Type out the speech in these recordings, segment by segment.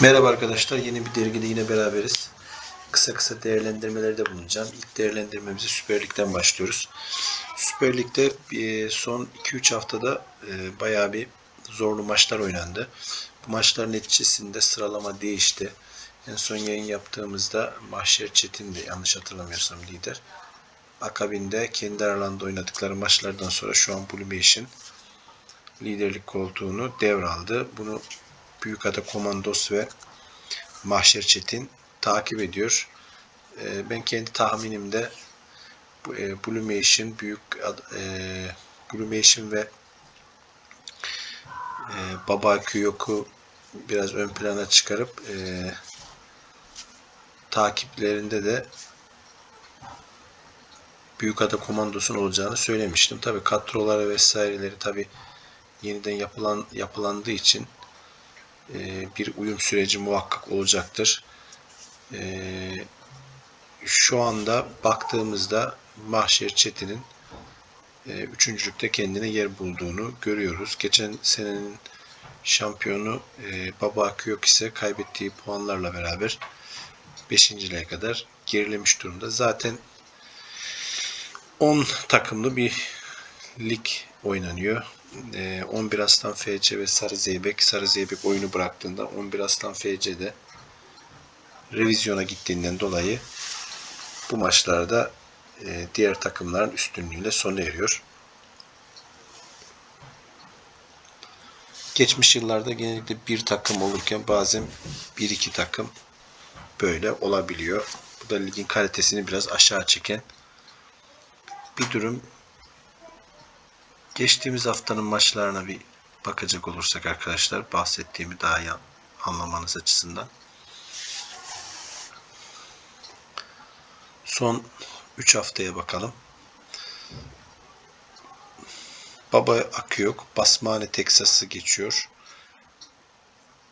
Merhaba arkadaşlar. Yeni bir dergide yine beraberiz. Kısa kısa değerlendirmelerde bulunacağım. İlk değerlendirmemize Süper Lig'den başlıyoruz. Süper Lig'de e, son 2-3 haftada e, bayağı bir zorlu maçlar oynandı. Bu maçların neticesinde sıralama değişti. En son yayın yaptığımızda Mahşer Çetin de yanlış hatırlamıyorsam lider. Akabinde kendi aralarında oynadıkları maçlardan sonra şu an Blue liderlik koltuğunu devraldı. Bunu Büyükada Komandos ve Mahşer Çetin takip ediyor. Ee, ben kendi tahminimde e, Blumation büyük e, Blumation ve e, Baba Kiyok'u biraz ön plana çıkarıp e, takiplerinde de Büyükada Komandos'un olacağını söylemiştim. Tabi kadroları vesaireleri tabi yeniden yapılan yapılandığı için e, bir uyum süreci muhakkak olacaktır. E, şu anda baktığımızda Mahşer Çetin'in e, üçüncülükte kendine yer bulduğunu görüyoruz. Geçen senenin şampiyonu e, Baba Akıyok ise kaybettiği puanlarla beraber 5.liğe kadar gerilemiş durumda. Zaten 10 takımlı bir lig oynanıyor. Ee, 11 Aslan FC ve Sarı Zeybek. Sarı Zeybek oyunu bıraktığında 11 Aslan FC'de revizyona gittiğinden dolayı bu maçlarda e, diğer takımların üstünlüğüyle sona eriyor. Geçmiş yıllarda genellikle bir takım olurken bazen bir iki takım böyle olabiliyor. Bu da ligin kalitesini biraz aşağı çeken bir durum. Geçtiğimiz haftanın maçlarına bir bakacak olursak arkadaşlar bahsettiğimi daha iyi anlamanız açısından. Son 3 haftaya bakalım. Baba Akıyok, Basmane Teksas'ı geçiyor.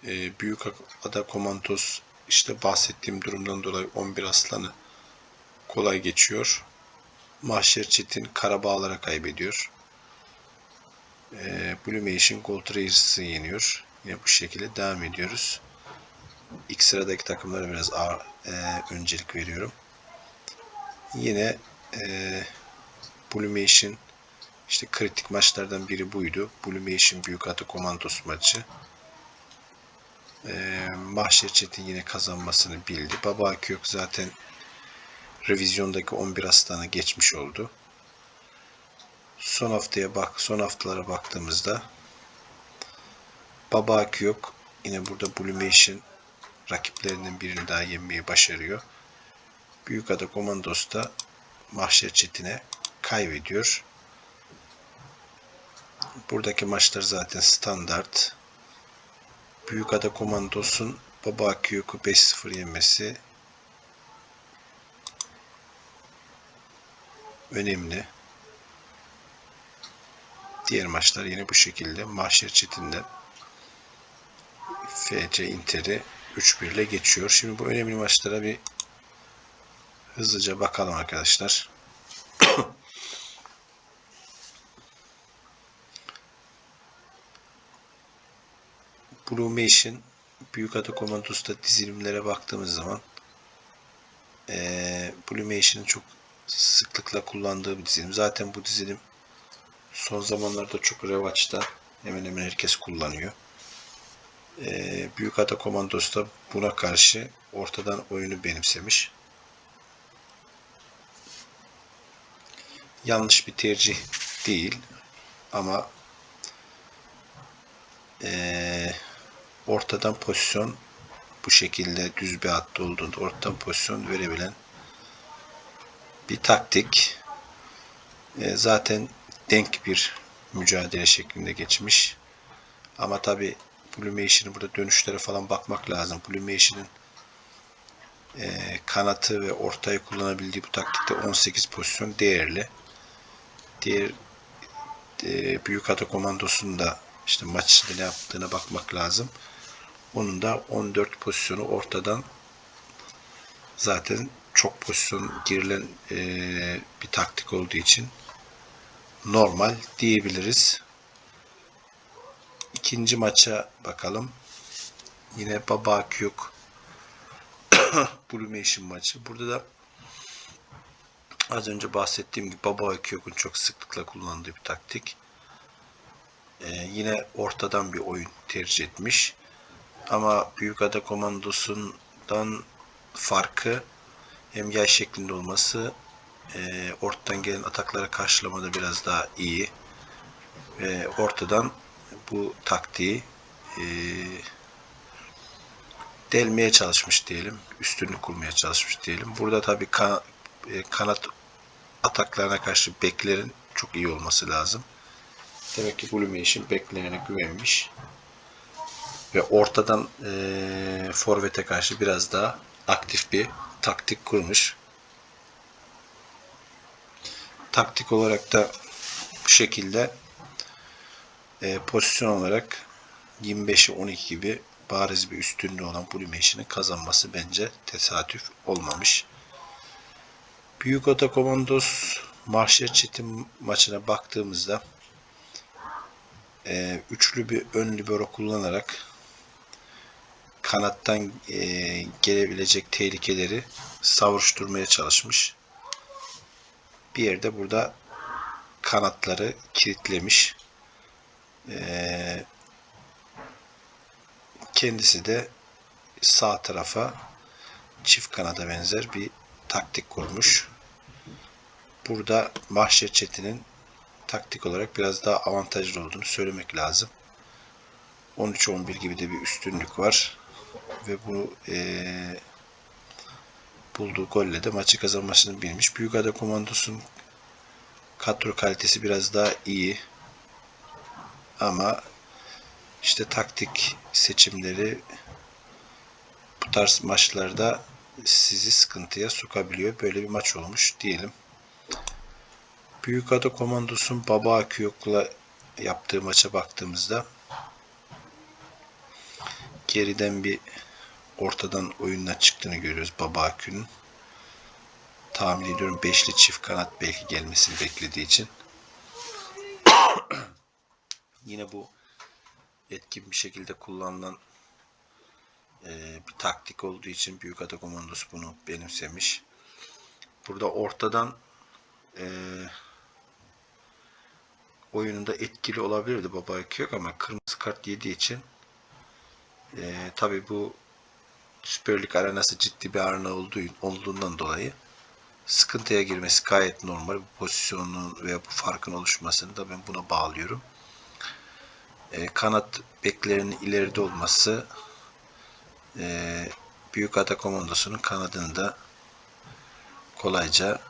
Ee, Büyük Ada Komantos işte bahsettiğim durumdan dolayı 11 aslanı kolay geçiyor. Mahşer Çetin Karabağlar'a kaybediyor. Ee, Blue Nation Gold Race'ı yeniyor. Yine bu şekilde devam ediyoruz. İlk sıradaki takımlara biraz ağır, e, öncelik veriyorum. Yine e, Blue Nation işte kritik maçlardan biri buydu. Blue Nation Büyük Atı Komandos maçı. E, Mahşer Çetin yine kazanmasını bildi. Baba Akyok zaten revizyondaki 11 aslanı geçmiş oldu. Son haftaya bak, son haftalara baktığımızda Baba Akyok yine burada Blumation rakiplerinden birini daha yenmeyi başarıyor. Büyükada Komandos da Mahşer Çetin'e kaybediyor. Buradaki maçlar zaten standart. Büyükada Komandos'un Baba Akiyok'u 5-0 yenmesi önemli. Diğer maçlar yine bu şekilde. Mahşer Çetin'de FC Inter'i 3-1 ile geçiyor. Şimdi bu önemli maçlara bir hızlıca bakalım arkadaşlar. Blue Nation Büyük Ada Komandos'ta dizilimlere baktığımız zaman Blue Nation'ın çok sıklıkla kullandığı bir dizilim. Zaten bu dizilim son zamanlarda çok revaçta. Hemen hemen herkes kullanıyor. Ee, Büyük Ada Komandos da buna karşı ortadan oyunu benimsemiş. Yanlış bir tercih değil ama ee, ortadan pozisyon bu şekilde düz bir hatta olduğunda ortadan pozisyon verebilen bir taktik. E, zaten denk bir mücadele şeklinde geçmiş. Ama tabi Blumation'ın burada dönüşlere falan bakmak lazım. Blumation'ın e, kanatı ve ortayı kullanabildiği bu taktikte 18 pozisyon değerli. Diğer e, Büyük Ata Komandosu'nda işte maç ne yaptığına bakmak lazım. Onun da 14 pozisyonu ortadan zaten çok pozisyon girilen e, bir taktik olduğu için normal diyebiliriz. İkinci maça bakalım. Yine Baba Akyok Blumation maçı. Burada da az önce bahsettiğim gibi Baba Akyok'un çok sıklıkla kullandığı bir taktik. Ee, yine ortadan bir oyun tercih etmiş. Ama Büyükada Komandosu'ndan farkı hem yay şeklinde olması e, ortadan gelen ataklara karşılamada biraz daha iyi ve ortadan bu taktiği e, delmeye çalışmış diyelim. Üstünlük kurmaya çalışmış diyelim. Burada tabii kan, e, kanat ataklarına karşı beklerin çok iyi olması lazım. Demek ki Blumation beklerine güvenmiş. Ve ortadan e, forvete karşı biraz daha aktif bir taktik kurmuş. Taktik olarak da bu şekilde e, pozisyon olarak 25'e 12 gibi bariz bir üstünlüğü olan Blumation'ın kazanması bence tesadüf olmamış. Büyük Ota Komandos Marşer Çetin maçına baktığımızda e, üçlü bir ön libero kullanarak kanattan e, gelebilecek tehlikeleri savuruşturmaya çalışmış. Bir yerde burada kanatları kilitlemiş. E, kendisi de sağ tarafa çift kanada benzer bir taktik kurmuş. Burada Mahşer Çetin'in taktik olarak biraz daha avantajlı olduğunu söylemek lazım. 13-11 gibi de bir üstünlük var. Ve bu e, bulduğu golle de maçı kazanmasını bilmiş. Büyükada Komandos'un kadro kalitesi biraz daha iyi. Ama işte taktik seçimleri bu tarz maçlarda sizi sıkıntıya sokabiliyor. Böyle bir maç olmuş diyelim. Büyükada Komandos'un Baba Akıyok'la yaptığı maça baktığımızda geriden bir ortadan oyunla çıktığını görüyoruz Baba Akü'nün. Tahmin ediyorum beşli çift kanat belki gelmesini beklediği için. Yine bu etkin bir şekilde kullanılan e, bir taktik olduğu için Büyük Ada Komandosu bunu benimsemiş. Burada ortadan e, oyununda etkili olabilirdi Baba yok ama kırmızı kart yediği için e, tabi bu Süper Lig arenası ciddi bir arena olduğu, olduğundan dolayı sıkıntıya girmesi gayet normal. Bu pozisyonun veya bu farkın oluşmasını da ben buna bağlıyorum. E, kanat beklerinin ileride olması e, Büyük Ada Komandosu'nun kanadında kolayca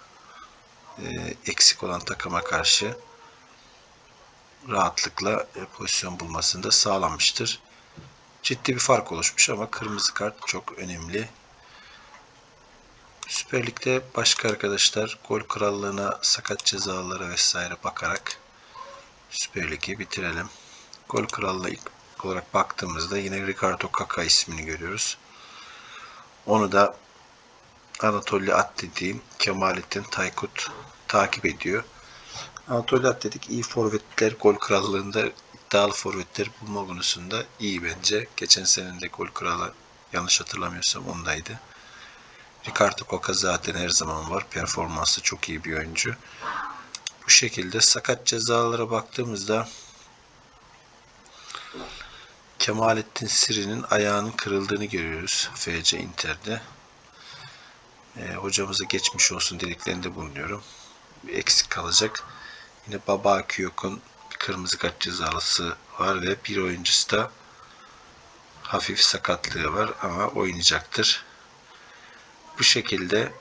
e, eksik olan takıma karşı rahatlıkla e, pozisyon bulmasında sağlanmıştır. Ciddi bir fark oluşmuş ama kırmızı kart çok önemli. Süper Lig'de başka arkadaşlar gol krallığına, sakat cezalara vesaire bakarak Süper Lig'i bitirelim. Gol krallığı olarak baktığımızda yine Ricardo Kaka ismini görüyoruz. Onu da Anatoly Atletik'in Kemalettin Taykut takip ediyor. Anatoly Atletik iyi forvetler gol krallığında iddialı forvetler bulma konusunda iyi bence. Geçen senede gol kralı yanlış hatırlamıyorsam ondaydı. Ricardo Coca zaten her zaman var. Performansı çok iyi bir oyuncu. Bu şekilde sakat cezalara baktığımızda Kemalettin Siri'nin ayağının kırıldığını görüyoruz FC Inter'de. E, hocamıza geçmiş olsun dediklerinde bulunuyorum. Eksik kalacak. Yine Baba Akiyok'un bir kırmızı kart cezalısı var ve bir oyuncusu da hafif sakatlığı var ama oynayacaktır. Bu şekilde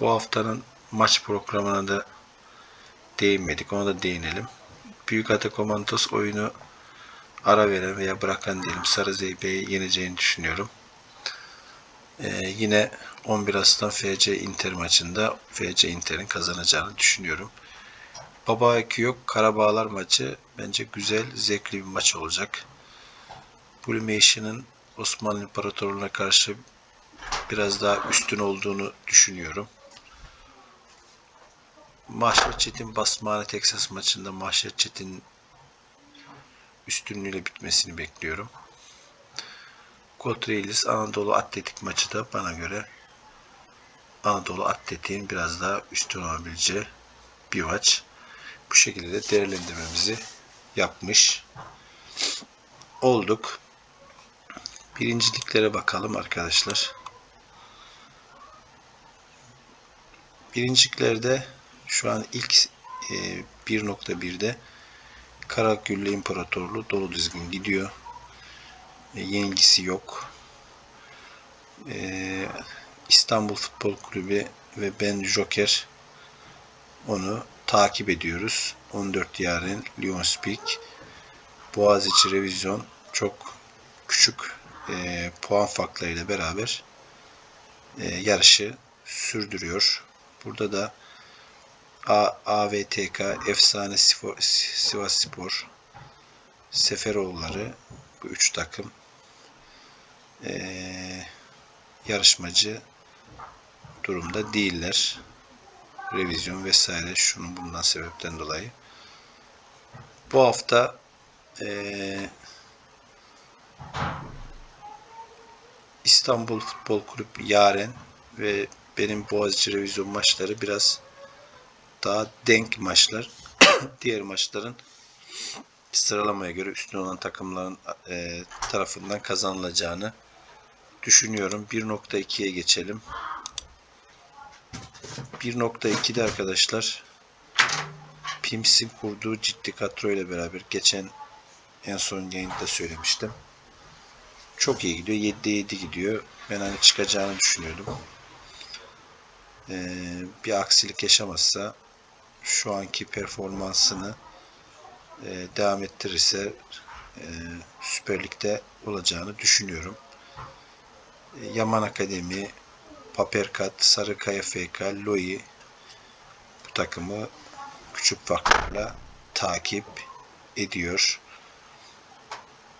bu haftanın maç programına da değinmedik. Ona da değinelim. Büyük Ada Komandos oyunu ara veren veya bırakan diyelim Sarı Zeybe'yi yeneceğini düşünüyorum. Ee, yine 11 Aslan FC Inter maçında FC Inter'in kazanacağını düşünüyorum. Baba yok Karabağlar maçı bence güzel, zevkli bir maç olacak. Blumation'ın Osmanlı İmparatorluğu'na karşı biraz daha üstün olduğunu düşünüyorum. Mahşer Çetin Basmane Texas maçında Mahşer Çetin üstünlüğüyle bitmesini bekliyorum. Kotreylis Anadolu Atletik maçı da bana göre Anadolu Atletik'in biraz daha üstün olabileceği bir maç. Bu şekilde de değerlendirmemizi yapmış olduk. Birinciliklere bakalım arkadaşlar. Birinciliklerde şu an ilk e, 1.1'de Karagüllü İmparatorluğu dolu dizgin gidiyor. E, yenilgisi yok. E, İstanbul Futbol Kulübü ve ben Joker onu takip ediyoruz. 14 yarın Lyon Speak Boğaziçi Revizyon çok küçük e, puan farklarıyla beraber e, yarışı sürdürüyor. Burada da A, AVTK, Efsane Spor, Sivas Spor, Seferoğulları bu üç takım e, yarışmacı durumda değiller. Revizyon vesaire şunun bundan sebepten dolayı. Bu hafta e, İstanbul Futbol Kulüp Yaren ve benim Boğaziçi Revizyon maçları biraz daha denk maçlar. Diğer maçların sıralamaya göre üstün olan takımların e, tarafından kazanılacağını düşünüyorum. 1.2'ye geçelim. 1.2'de arkadaşlar Pims'in kurduğu ciddi kadro ile beraber geçen en son yayında söylemiştim. Çok iyi gidiyor. 7'de 7 gidiyor. Ben hani çıkacağını düşünüyordum. Ee, bir aksilik yaşamazsa şu anki performansını e, devam ettirirse e, Süper Lig'de olacağını düşünüyorum. E, Yaman Akademi, Paperkat, Sarıkaya FK, Loi bu takımı küçük farklarla takip ediyor.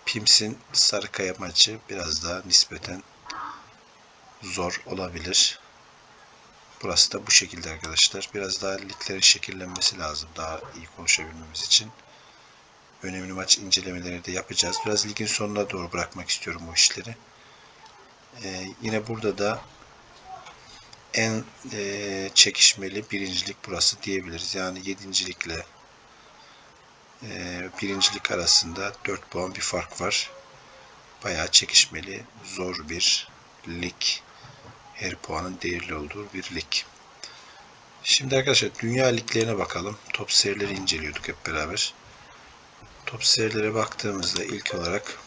Pims'in Sarıkaya maçı biraz daha nispeten zor olabilir. Burası da bu şekilde arkadaşlar. Biraz daha liglerin şekillenmesi lazım daha iyi konuşabilmemiz için. Önemli maç incelemeleri de yapacağız. Biraz ligin sonuna doğru bırakmak istiyorum bu işleri. Ee, yine burada da en e, çekişmeli birincilik burası diyebiliriz. Yani yedincilikle e, birincilik arasında 4 puan bir fark var. Bayağı çekişmeli, zor bir lig. Her puanın değerli olduğu bir lig. Şimdi arkadaşlar dünya liglerine bakalım. Top serileri inceliyorduk hep beraber. Top serilere baktığımızda ilk olarak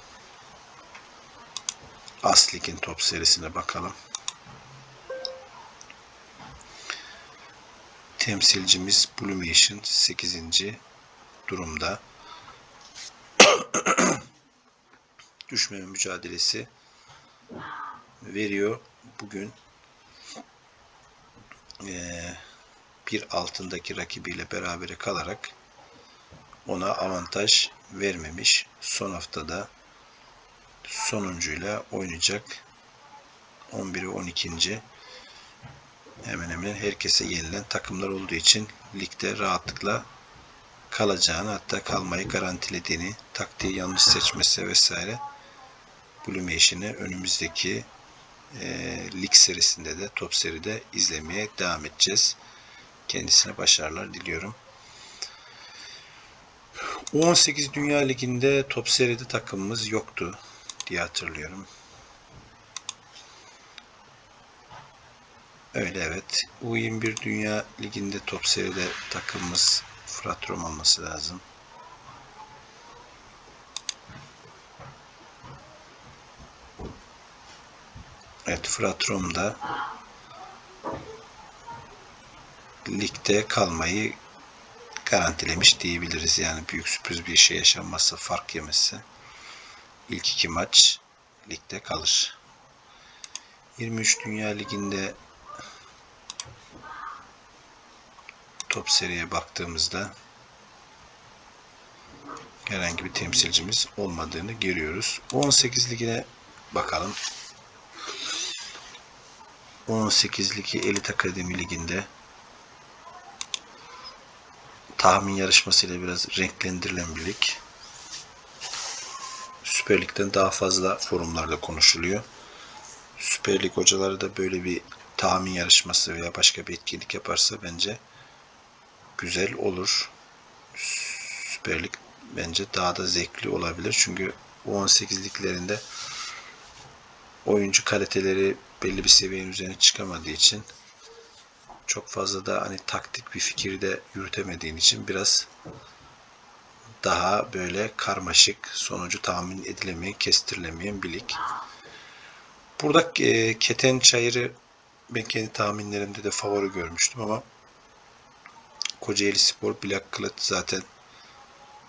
As Lig'in top serisine bakalım. Temsilcimiz Blue 8. durumda. Düşmeme mücadelesi veriyor. Bugün ee, bir altındaki rakibiyle berabere kalarak ona avantaj vermemiş. Son haftada sonuncuyla oynayacak. 11 ve 12. hemen hemen herkese yenilen takımlar olduğu için ligde rahatlıkla kalacağını hatta kalmayı garantilediğini taktiği yanlış seçmesi vesaire Blue işini önümüzdeki e, lig serisinde de top seride izlemeye devam edeceğiz. Kendisine başarılar diliyorum. 18 Dünya Ligi'nde top seride takımımız yoktu diye hatırlıyorum. Öyle evet. U21 Dünya Ligi'nde top seride takımımız Fırat Rom olması lazım. Evet Fırat Rom da ligde kalmayı garantilemiş diyebiliriz. Yani büyük sürpriz bir şey yaşanmazsa, fark yemezse ilk iki maç ligde kalır. 23 Dünya Ligi'nde top seriye baktığımızda herhangi bir temsilcimiz olmadığını görüyoruz. 18 ligine bakalım. 18 ligi Elit Akademi Ligi'nde tahmin yarışmasıyla biraz renklendirilen bir lig. Süper Lig'den daha fazla forumlarda konuşuluyor. Süper Lig hocaları da böyle bir tahmin yarışması veya başka bir etkinlik yaparsa bence güzel olur. Süper Lig bence daha da zevkli olabilir. Çünkü U18 liglerinde oyuncu kaliteleri belli bir seviyenin üzerine çıkamadığı için çok fazla da hani taktik bir fikir de yürütemediğin için biraz daha böyle karmaşık, sonucu tahmin edilemeyen, kestirilemeyen bir lig. Burada e, Keten Çayır'ı ben kendi tahminlerimde de favori görmüştüm ama Kocaeli Spor, Black Kılıç zaten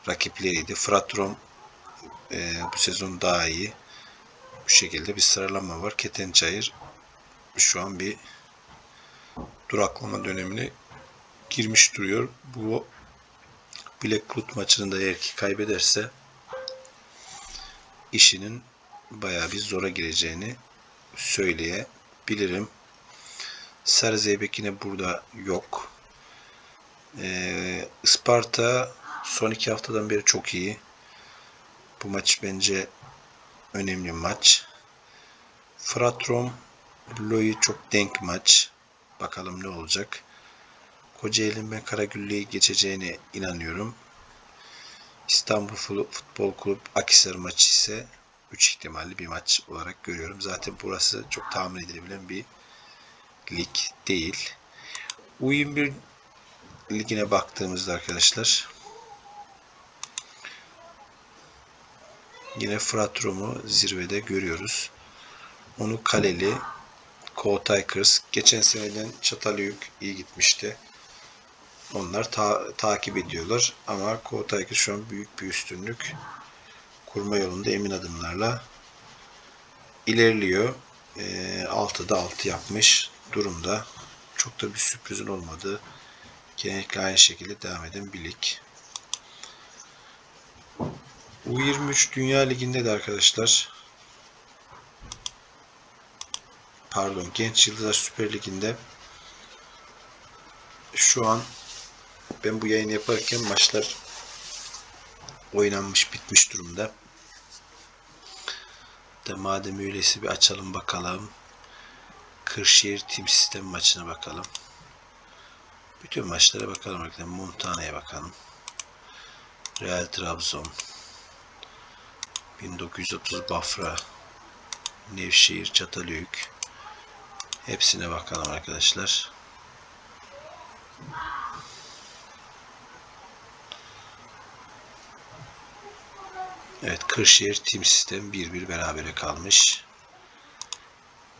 rakipleriydi. Fratrom e, bu sezon daha iyi. Bu şekilde bir sıralama var. Keten Çayır şu an bir duraklama dönemine girmiş duruyor. Bu Black Klut maçını eğer ki kaybederse işinin bayağı bir zora gireceğini söyleyebilirim. Sarı Zeybek yine burada yok. Ee, Isparta son iki haftadan beri çok iyi. Bu maç bence önemli maç. Fratrom Loy çok denk maç. Bakalım ne olacak. Kocaeli'nin ben Karagüllü'ye geçeceğine inanıyorum. İstanbul Futbol Kulüp Akhisar maçı ise 3 ihtimalli bir maç olarak görüyorum. Zaten burası çok tahmin edilebilen bir lig değil. U21 ligine baktığımızda arkadaşlar yine Fırat Rum'u zirvede görüyoruz. Onu kaleli Ko Tigers geçen seneden Çatalhöyük iyi gitmişti. Onlar ta- takip ediyorlar ama Ko Tigers şu an büyük bir üstünlük kurma yolunda emin adımlarla ilerliyor. E, 6'da 6 yapmış durumda. Çok da bir sürprizin olmadığı genellikle aynı şekilde devam eden bir lig. U23 Dünya Ligi'nde de arkadaşlar pardon Genç Yıldızlar Süper Ligi'nde şu an ben bu yayını yaparken maçlar oynanmış bitmiş durumda. De madem öyleyse bir açalım bakalım. Kırşehir Team Sistem maçına bakalım. Bütün maçlara bakalım arkadaşlar. Montana'ya bakalım. Real Trabzon. 1930 Bafra. Nevşehir Çatalhöyük. Hepsine bakalım arkadaşlar. Evet Kırşehir Team Sistem 1-1 berabere kalmış.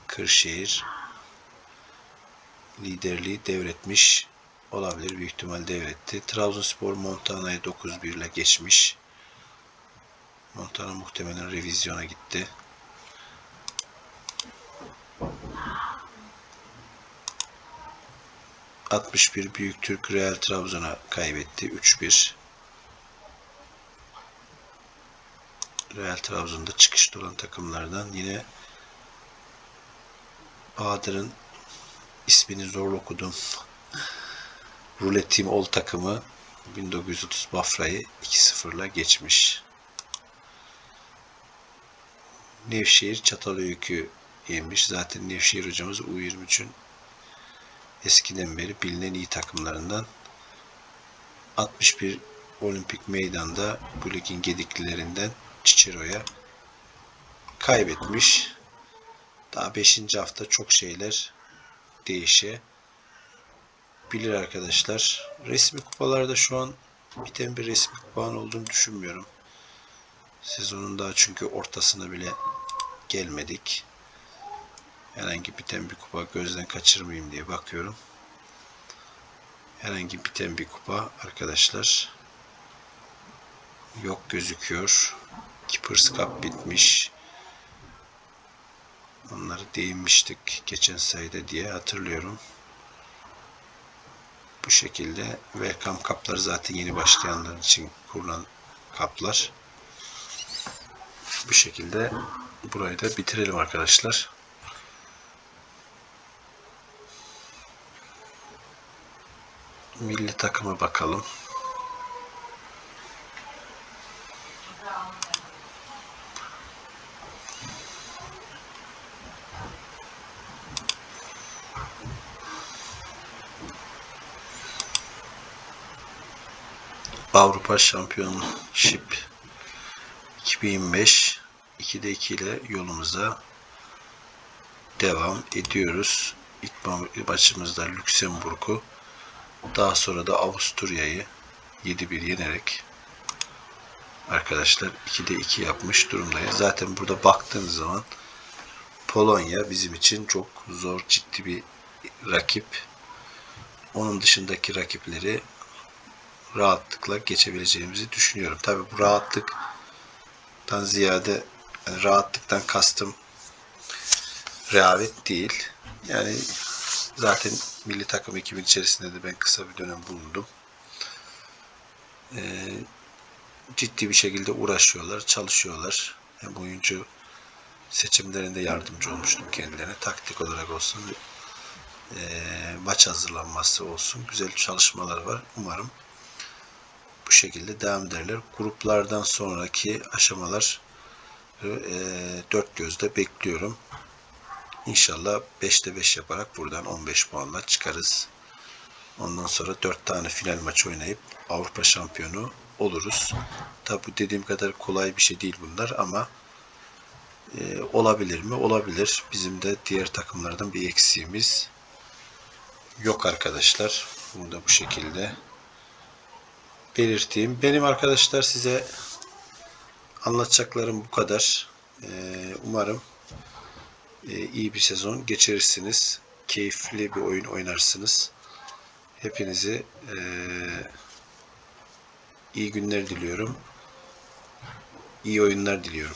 Kırşehir liderliği devretmiş olabilir. Büyük ihtimal devretti. Trabzonspor Montana'yı 9-1 ile geçmiş. Montana muhtemelen revizyona gitti. ...61 Büyük Türk Real Trabzon'a kaybetti. 3-1. Real Trabzon'da çıkışta olan takımlardan yine Bahadır'ın ismini zor okudum. Rulet Team All takımı 1930 Bafra'yı 2-0'la geçmiş. Nevşehir Çatalhöyük'ü yemiş. Zaten Nevşehir hocamız U23'ün eskiden beri bilinen iyi takımlarından 61 olimpik meydanda bu ligin gediklilerinden Cicero'ya kaybetmiş. Daha 5. hafta çok şeyler değişebilir arkadaşlar. Resmi kupalarda şu an biten bir resmi kupan olduğunu düşünmüyorum. Sezonun daha çünkü ortasına bile gelmedik. Herhangi biten bir kupa gözden kaçırmayayım diye bakıyorum. Herhangi biten bir kupa arkadaşlar yok gözüküyor. Keepers Cup bitmiş. Onları değinmiştik geçen sayıda diye hatırlıyorum. Bu şekilde Welcome kapları zaten yeni başlayanlar için kurulan kaplar. Bu şekilde burayı da bitirelim arkadaşlar. Milli takıma bakalım. Avrupa Şampiyonşip 2025 2'de 2 ile yolumuza devam ediyoruz. İlk ma- maçımızda Lüksemburg'u daha sonra da Avusturya'yı 7-1 yenerek arkadaşlar 2'de 2 yapmış durumdayız. Zaten burada baktığınız zaman Polonya bizim için çok zor ciddi bir rakip. Onun dışındaki rakipleri rahatlıkla geçebileceğimizi düşünüyorum. Tabi bu rahatlıktan ziyade yani rahatlıktan kastım rehavet değil. Yani zaten milli takım ekibin içerisinde de ben kısa bir dönem bulundum. Ee, ciddi bir şekilde uğraşıyorlar, çalışıyorlar. Hem oyuncu seçimlerinde yardımcı olmuştum kendilerine. Taktik olarak olsun, eee, maç hazırlanması olsun. Güzel çalışmalar var. Umarım bu şekilde devam ederler. Gruplardan sonraki aşamalar eee dört gözle bekliyorum. İnşallah 5'te 5 yaparak buradan 15 puanla çıkarız. Ondan sonra 4 tane final maçı oynayıp Avrupa şampiyonu oluruz. Tabi dediğim kadar kolay bir şey değil bunlar ama e, olabilir mi? Olabilir. Bizim de diğer takımlardan bir eksiğimiz yok arkadaşlar. Bunu da bu şekilde belirteyim. Benim arkadaşlar size anlatacaklarım bu kadar. E, umarım e, iyi bir sezon geçirirsiniz. Keyifli bir oyun oynarsınız. Hepinizi e, iyi günler diliyorum. İyi oyunlar diliyorum.